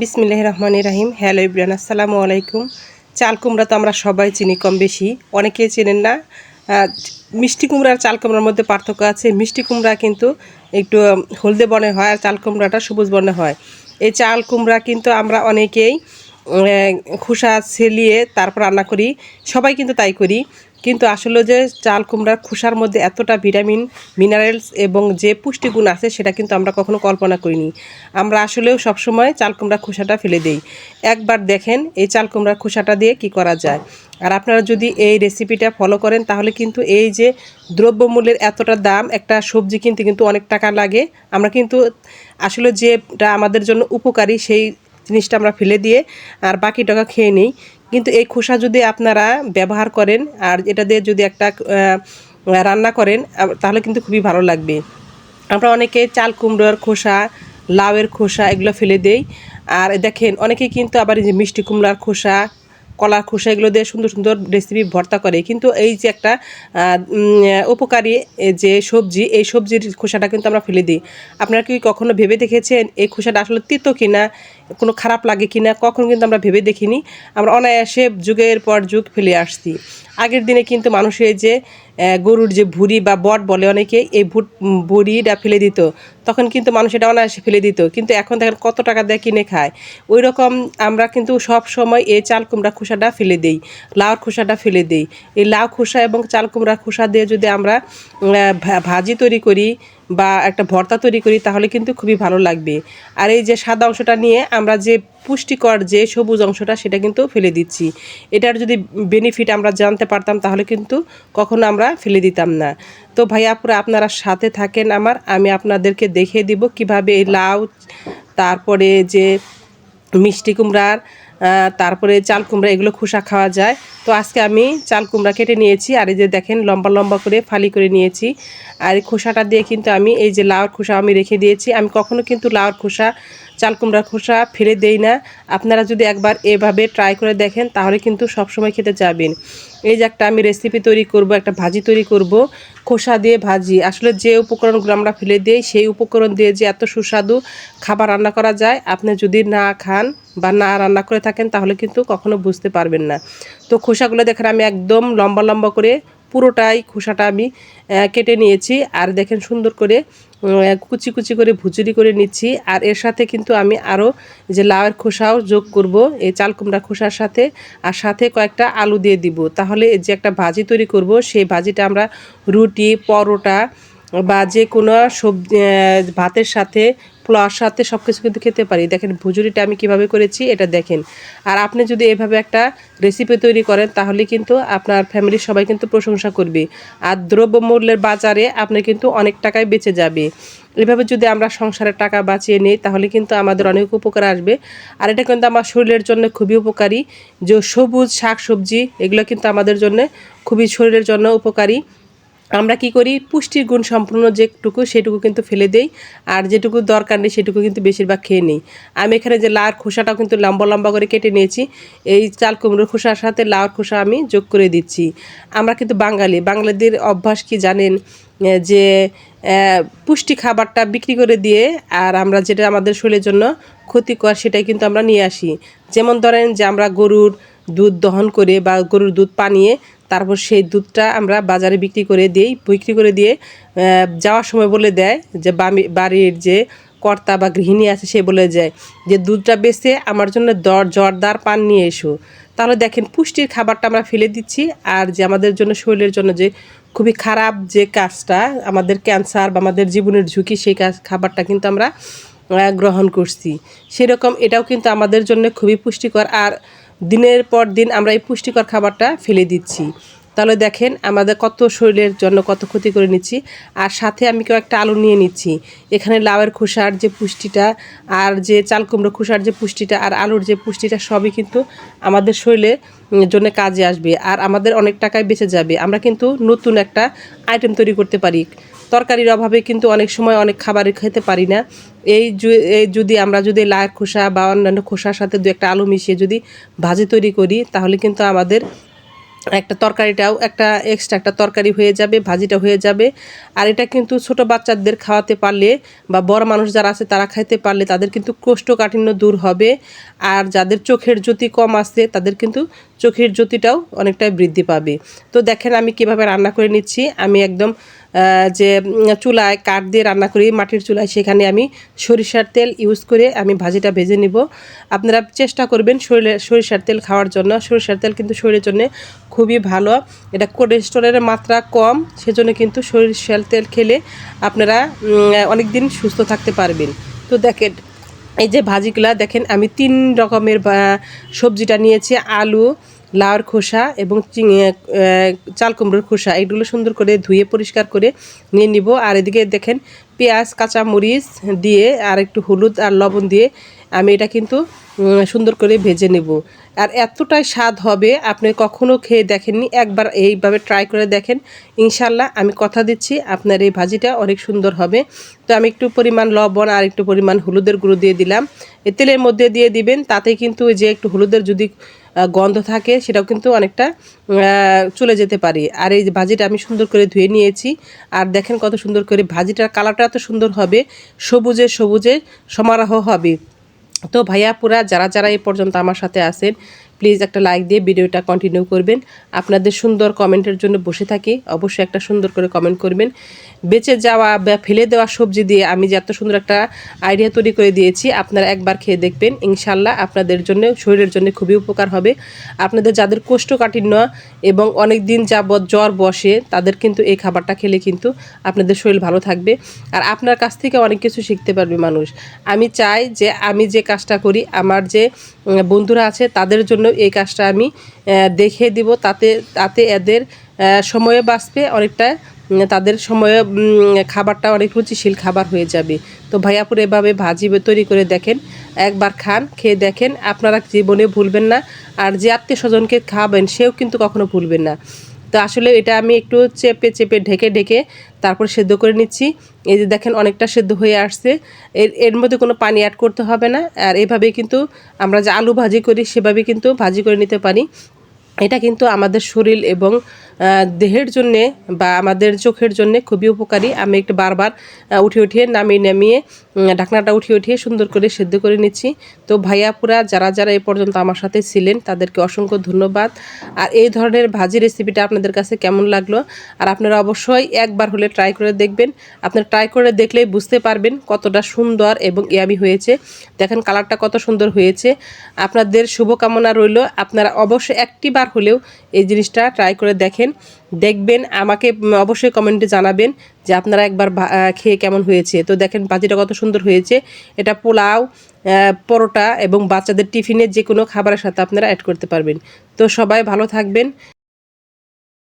বিসমিল্লাহ রহমান রাহিম। হ্যালো ইব্রান আসসালামু আলাইকুম। চাল কুমড়া তো আমরা সবাই চিনি কম বেশি। অনেকেই চেনেন না। মিষ্টি কুমড়া আর চাল কুমড়ার মধ্যে পার্থক্য আছে। মিষ্টি কুমড়া কিন্তু একটু, হলদে বর্ণের হয় আর চাল কুমড়াটা সবুজ বর্ণের হয়। এই চাল কুমড়া কিন্তু আমরা অনেকেই খোসা ছেলিয়ে তারপর রান্না করি। সবাই কিন্তু তাই করি। কিন্তু আসলে যে চাল কুমড়ার খোসার মধ্যে এতটা ভিটামিন, মিনারেলস এবং যে পুষ্টিগুণ আছে সেটা কিন্তু আমরা কখনো কল্পনা করিনি। আমরা আসলেও সবসময় চাল কুমড়া খোসাটা ফেলে দেই। একবার দেখেন এই চাল কুমড়ার খোসাটা দিয়ে কি করা যায়। আর আপনারা যদি এই রেসিপিটা ফলো করেন, তাহলে কিন্তু এই যে দ্রব্যমূল্যের এতটা দাম, একটা সবজি কিনতে কিন্তু অনেক টাকা লাগে। আমরা কিন্তু আসলে যেটা আমাদের জন্য উপকারী, সেই জিনিসটা আমরা ফেলে দিয়ে আর বাকি টাকা খেয়ে নিই। কিন্তু এই খোসা যদি আপনারা ব্যবহার করেন আর এটা দিয়ে যদি একটা রান্না করেন তাহলে কিন্তু খুবই ভালো লাগবে। আমরা অনেকে চাল কুমড়োর খোসা, লাউয়ের খোসা এগুলো ফেলে দেই। আর দেখেন অনেকেই কিন্তু আবার এই যে মিষ্টি কুমড়ার খোসা, কলার খোসা এগুলো দিয়ে সুন্দর সুন্দর রেসিপি ভর্তা করে। কিন্তু এই যে একটা উপকারী যে সবজি, এই সবজির খোসাটা কিন্তু আমরা ফেলে দিই। আপনারা কি কখনো ভেবে দেখেছেন এই খোসাটা আসলে তিতো কিনা? কোনো খারাপ লাগে কি না কখনো কিন্তু আমরা ভেবে দেখিনি। আমরা অনায়াসে যুগের পর যুগ ফেলে আসছি। আগের দিনে কিন্তু মানুষের যে গরুর যে ভুড়ি বা বট বলে অনেকে, এই ভুট ভুড়িটা ফেলে দিত। তখন কিন্তু মানুষ এটা অনায়াসে ফেলে দিত। কিন্তু এখন দেখেন কত টাকা দিয়ে কিনে খায়। ওই রকম আমরা কিন্তু সব সময় এই চাল কুমড়া খোসাটা ফেলে দিই। লাউর খোসাটা ফেলে দিই। এই লাউ খোসা এবং চাল কুমড়া খোসা দিয়ে যদি আমরা ভাজি তৈরি করি বা একটা ভর্তা তৈরি করি, তাহলে কিন্তু খুবই ভালো লাগবে। আর এই যে সাদা অংশটা নিয়ে আমরা যে পুষ্টিকর যে সবুজ অংশটা, সেটা কিন্তু ফেলে দিচ্ছি। এটার যদি বেনিফিট আমরা জানতে পারতাম, তাহলে কিন্তু কখনো আমরা ফেলে দিতাম না। তো ভাইয়াপুরা আপনারা সাথে থাকেন আমার, আমি আপনাদেরকে দেখিয়ে দিব কীভাবে এই লাউ, তারপরে যে মিষ্টি কুমড়ার তারপরে চাল কুমড়া, এগুলো খোসা খাওয়া যায়। তো আজকে আমি চাল কুমড়া কেটে নিয়েছি, আর এই যে দেখেন লম্বা লম্বা করে ফালি করে নিয়েছি। আর এই খোসাটা দিয়ে কিন্তু আমি এই যে লাউর খোসা আমি রেখে দিয়েছি। আমি কখনো কিন্তু লাউর খোসা, চাল কুমড়ার খোসা ফেলে দেই না। আপনারা যদি একবার এভাবে ট্রাই করে দেখেন, তাহলে কিন্তু সবসময় খেতে যাবেন এই যে একটা আমি রেসিপি তৈরি করব, একটা ভাজি তৈরি করব, খোসা দিয়ে ভাজি। আসলে যে উপকরণগুলো আমরা ফেলে দিই, সেই উপকরণ দিয়ে যে এত সুস্বাদু খাবার রান্না করা যায়, আপনি যদি না খান বা না রান্না করে থাকেন, তাহলে কিন্তু কখনো বুঝতে পারবেন না। তো খোসাগুলো দেখেন আমি একদম লম্বা লম্বা করে পুরোটাই খোসাটা আমি কেটে নিয়েছি। আর দেখেন সুন্দর করে কুচি কুচি করে ভুচুরি করে নিচ্ছি। আর এর সাথে কিন্তু আমি আরও যে লাউয়ের খোসাও যোগ করব, এই চাল কুমড়া খোসার সাথে। আর সাথে কয়েকটা আলু দিয়ে দিব। তাহলে যে একটা ভাজি তৈরি করব, সেই ভাজিটা আমরা রুটি, পরোটা বা যে কোনো সবজি ভাতের সাথে পোলাওয়ার সাথে সব কিছু কিন্তু খেতে পারি। দেখেন ভুজুরিটা আমি কীভাবে করেছি, এটা দেখেন। আর আপনি যদি এভাবে একটা রেসিপি তৈরি করেন, তাহলে কিন্তু আপনার ফ্যামিলির সবাই কিন্তু প্রশংসা করবে। আর দ্রব্যমূল্যের বাজারে আপনি কিন্তু অনেক টাকায় বেঁচে যাবে। এভাবে যদি আমরা সংসারের টাকা বাঁচিয়ে নিই, তাহলে কিন্তু আমাদের অনেক উপকার আসবে। আর এটা কিন্তু আমার শরীরের জন্য খুবই উপকারী। যে সবুজ শাক সবজি এগুলো কিন্তু আমাদের জন্য খুবই শরীরের জন্য উপকারী। আমরা কি করি? পুষ্টির গুণ সম্পূর্ণ যেটুকু, সেটুকু কিন্তু ফেলে দেই। আর যেটুকু দরকার নেই, সেটুকু কিন্তু বেশিরভাগ খেয়ে নিই। আমি এখানে যে লাউর খোসাটাও কিন্তু লম্বা লম্বা করে কেটে নিয়েছি। এই চাল কুমড়োর খোসার সাথে লাউর খোসা আমি যোগ করে দিচ্ছি। আমরা কিন্তু বাঙালি। বাঙালিদের অভ্যাস কি জানেন? যে পুষ্টি খাবারটা বিক্রি করে দিয়ে আর আমরা যেটা আমাদের শরীরের জন্য ক্ষতিকর, সেটাই কিন্তু আমরা নিয়ে আসি। যেমন ধরেন যে আমরা গরুর দুধ দহন করে বা গরুর দুধ পানিয়ে তারপর সেই দুধটা আমরা বাজারে বিক্রি করে দিই, বিক্রি করে দিয়ে যাওয়ার সময় বলে দেয় যে বাড়ির যে কর্তা বা গৃহিণী আছে সে বলে যায় যে, দুধটা বেচে আমার জন্য দর, জর্দার পান নিয়ে এসো। তাহলে দেখেন পুষ্টির খাবারটা আমরা ফেলে দিচ্ছি আর যে আমাদের জন্য শরীরের জন্য যে খুবই খারাপ যে কাজটা, আমাদের ক্যান্সার বা আমাদের জীবনের ঝুঁকি, সেই কাজ, খাবারটা কিন্তু আমরা গ্রহণ করছি। সেরকম এটাও কিন্তু আমাদের জন্য খুবই পুষ্টিকর। আর দিনের পর দিন আমরা এই পুষ্টিকর খাবারটা ফেলে দিচ্ছি। তাহলে দেখেন আমাদের কত শরীরের জন্য কত ক্ষতি করে নিচ্ছি। আর সাথে আমি কেউ একটা আলু নিয়ে নিচ্ছি। এখানে লাউয়ের খোসার যে পুষ্টিটা আর যে চাল কুমড়ো খোসার যে পুষ্টিটা আর আলুর যে পুষ্টিটা সবই কিন্তু আমাদের শরীরে জন্য কাজে আসবে। আর আমাদের অনেক টাকায় বেঁচে যাবে। আমরা কিন্তু নতুন একটা আইটেম তৈরি করতে পারি। তরকারির অভাবে কিন্তু অনেক সময় অনেক খাবার খেতে পারি না। এই যদি আমরা যদি লাউয়ের খোসা বা অন্যান্য খোসার সাথে দু একটা আলু মিশিয়ে যদি ভাজি তৈরি করি, তাহলে কিন্তু আমাদের একটা তরকারিটাও একটা এক্সট্রা একটা তরকারি হয়ে যাবে, ভাজিটা হয়ে যাবে। আর এটা কিন্তু ছোট বাচ্চাদের খাওয়াতে পারলে বা বড় মানুষ যারা আছে তারা খাইতে পারলে তাদের কিন্তু কোষ্ঠকাঠিন্য দূর হবে। আর যাদের চোখের জ্যোতি কম আছে, তাদের কিন্তু চোখের জ্যোতিটাও অনেকটাই বৃদ্ধি পাবে। তো দেখেন আমি কীভাবে রান্না করে নিচ্ছি। আমি একদম যে চুলায় কাঠ দিয়ে রান্না করি, মাটির চুলায়, সেখানে আমি সরিষার তেল ইউজ করে আমি ভাজিটা ভেজে নিব। আপনারা চেষ্টা করবেন শরীরে, সরিষার তেল খাওয়ার জন্য। সরিষার তেল কিন্তু শরীরের জন্য খুবই ভালো। এটা কোলেস্টেরলের মাত্রা কম, সেজন্য কিন্তু সরিষার তেল খেলে আপনারা অনেক দিন সুস্থ থাকতে পারবেন। তো দেখেন, এই যে ভাজিগুলা, দেখেন আমি তিন রকমের সবজিটা নিয়েছি, আলু লাউর খোসা এবং চাল কুমড়োর খোসা এগুলো সুন্দর করে ধুয়ে পরিষ্কার করে নিয়ে নিব। আর এদিকে দেখেন পেঁয়াজ, কাঁচা মরিচ দিয়ে আর একটু হলুদ আর লবণ দিয়ে আমি এটা কিন্তু সুন্দর করে ভেজে নেব। আর এতটাই স্বাদ হবে, আপনি কখনো খেয়ে দেখেননি, একবার এইভাবে ট্রাই করে দেখেন। ইনশাল্লাহ আমি কথা দিচ্ছি, আপনার এই ভাজিটা অনেক সুন্দর হবে। তো আমি একটু পরিমাণ লবণ আর একটু পরিমাণ হলুদের গুঁড়ো দিয়ে দিলাম। তেলের মধ্যে দিয়ে দিবেন তাতে কিন্তু যে একটু হলুদের যদি গন্ধ থাকে, সেটাও কিন্তু অনেকটা চলে যেতে পারে। আর এই ভাজিটা আমি সুন্দর করে ধুয়ে নিয়েছি। আর দেখেন কত সুন্দর করে ভাজিটার কালারটা এত সুন্দর হবে। সবুজে সবুজে সমারোহ হবে। তো ভাইয়া পুরা যারা যারা এই পর্যন্ত আমার সাথে আছেন প্লিজ একটা লাইক দিয়ে ভিডিওটা কন্টিনিউ করবেন। আপনাদের সুন্দর কমেন্টের জন্য বসে থাকি। অবশ্যই একটা সুন্দর করে কমেন্ট করবেন। বেঁচে যাওয়া বা ফেলে দেওয়া সবজি দিয়ে আমি যে এত সুন্দর একটা আইডিয়া তৈরি করে দিয়েছি, আপনারা একবার খেয়ে দেখবেন। ইনশাল্লাহ আপনাদের জন্য, শরীরের জন্য খুবই উপকার হবে। আপনাদের যাদের কোষ্ঠকাঠিন্য এবং অনেক দিন যাবৎ জ্বর বসে, তাদের কিন্তু এই খাবারটা খেলে কিন্তু আপনাদের শরীর ভালো থাকবে। আর আপনার কাছ থেকে অনেক কিছু শিখতে পারবে মানুষ। আমি চাই যে আমি যে কাজটা করি, আমার যে বন্ধুরা আছে, তাদের জন্য এই কাজটা আমি দেখে দিব। তাতে তাতে এদের সময়ে বাঁচবে, অনেকটা তাদের সময়ে খাবারটা অনেক রুচিশীল খাবার হয়ে যাবে। তো ভাইয়াপুর এভাবে ভাজি তৈরি করে দেখেন, একবার খান, খেয়ে দেখেন। আপনারা জীবনে ভুলবেন না। আর যে আত্মীয় স্বজনকে খাবেন সেও কিন্তু কখনো ভুলবেন না। তো আসলে এটা আমি একটু চেপে চেপে, ঢেকে ঢেকে তারপর সেদ্ধ করে নিচ্ছি। এই যে দেখেন অনেকটা সেদ্ধ হয়ে আসছে। এর এর মধ্যে কোনো পানি অ্যাড করতে হবে না। আর এভাবে কিন্তু আমরা যে আলু ভাজি করি, সেভাবে কিন্তু ভাজি করে নিতে পারি। এটা কিন্তু আমাদের শরীর এবং দেহের জন্যে বা আমাদের চোখের জন্যে খুবই উপকারী। আমি একটু বারবার উঠে উঠিয়ে নামিয়ে নামিয়ে ঢাকনাটা উঠিয়ে উঠিয়ে সুন্দর করে সেদ্ধ করে নিচ্ছি। তো ভাইয়াপুরা যারা যারা এই পর্যন্ত আমার সাথে ছিলেন, তাদেরকে অসংখ্য ধন্যবাদ। আর এই ধরনের ভাজি রেসিপিটা আপনাদের কাছে কেমন লাগল? আর আপনারা অবশ্যই একবার হলে ট্রাই করে দেখবেন। আপনারা ট্রাই করে দেখলেই বুঝতে পারবেন কতটা সুন্দর এবং ইয়ামি হয়েছে। দেখেন কালারটা কত সুন্দর হয়েছে। আপনাদের শুভকামনা রইল। আপনারা অবশ্যই একটি বার হলেও এই জিনিসটা ট্রাই করে দেখেন। দেখবেন, আমাকে অবশ্যই কমেন্টে জানাবেন যে আপনারা একবার খেয়ে কেমন হয়েছে। তো দেখেন ভাজিটা কত সুন্দর হয়েছে। এটা পোলাও পরোটা এবং বাচ্চাদের টিফিনে যে কোনো খাবারের সাথে আপনারা অ্যাড করতে পারবেন। তো সবাই ভালো থাকবেন।